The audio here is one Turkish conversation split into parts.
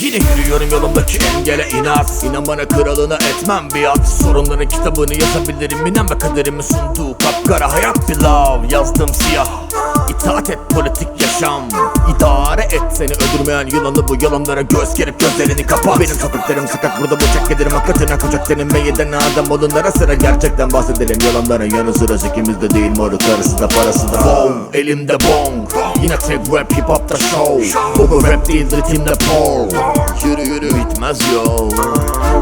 Yine yürüyorum yolumdaki engele inat. İnan bana kralına etmem biat Sorunların kitabını yazabilirim. İnan ve kaderimin sunduğu kapkara hayat pilav Yazdım siyah. İtaat et politik yaşam. İdare et seni öldürmeyen yılanı bu yalanlara göz gerip gözlerini kapa. Benim sokaklarım sakat burada bıçak gelirim. Hakikatine kucak denilmeyeden adam olunlara sıra gerçekten bahsedelim. Yalanların yanı sıra ikimizde değil moruk karısı da parası da Bong elimde bong. Yine tek rap hip hop da show. Bu rap değil ritimde pol Yürü yürü. Bitmez yol.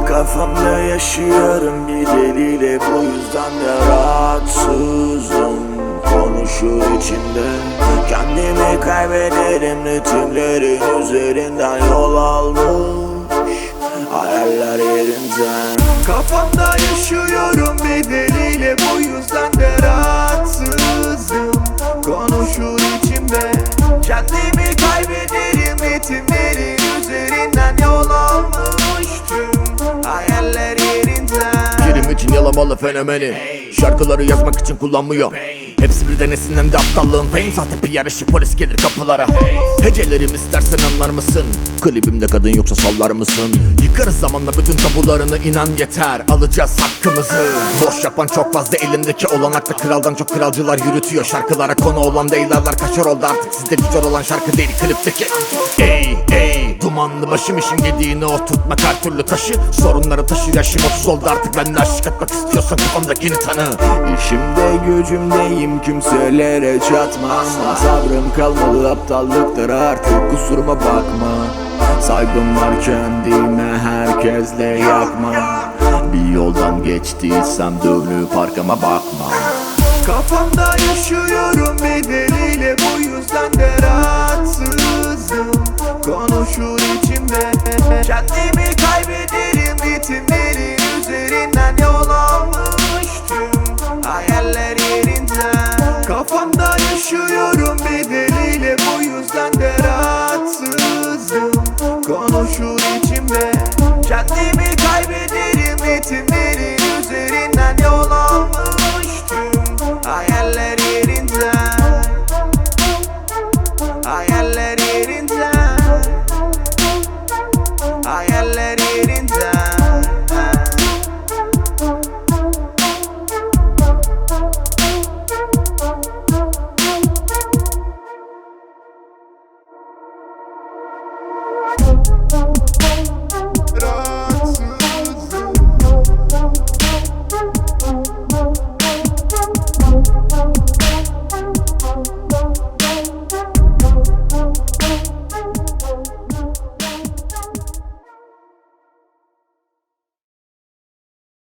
Kafamda yaşıyorum bir deliyle bu yüzden de rahatsızım. Konuşur içimde. Kendimi kaybederim ritimlerin üzerinden yol almış Hayaller yerinden Kafamda yaşıyorum bir deliyle bu yüzden de rahatsızım yalamalı fenomeni. Şarkıları yazmak için kullanmıyor. Hepsi birden esinlendi aptallığın. Fame Sahte bir yarışı polis gelir kapılara. Hecelerim istersen anlar mısın? Klibimde kadın yoksa sallar mısın? Yıkarız zamanla bütün tabularını inan yeter. Alacağız hakkımızı. Boş yapan çok fazla elindeki olanakta Kraldan çok kralcılar yürütüyor. Şarkılara konu olan deylerler kaşar oldu artık. Sizde güzel olan şarkı değil klipteki. Ey ey Dumanlı başım işin yediğini oturtmak her türlü taşı. Sorunları taşı yaşım 30 oldu artık benimle aşık etmek istiyorsan kafamdakini tanı İşimde gücümdeyim kimselere çatmam. Sabrım kalmadı aptallıktır artık kusuruma bakma. Saygım var kendime herkesle yakma. Bir yoldan geçtiysem dönüp arkama bakma. Kafamda yaşıyorum bedeliyle bu yüzden de rahatsızım Konuşur içimde. Kendimi kaybederim ritimlerin üzerinden yol almıştım. Hayaller yerinde Kafamda yaşıyorum bedeliyle bu yüzden de rahatsızım. Konuşur içimde. Kendimi kaybederim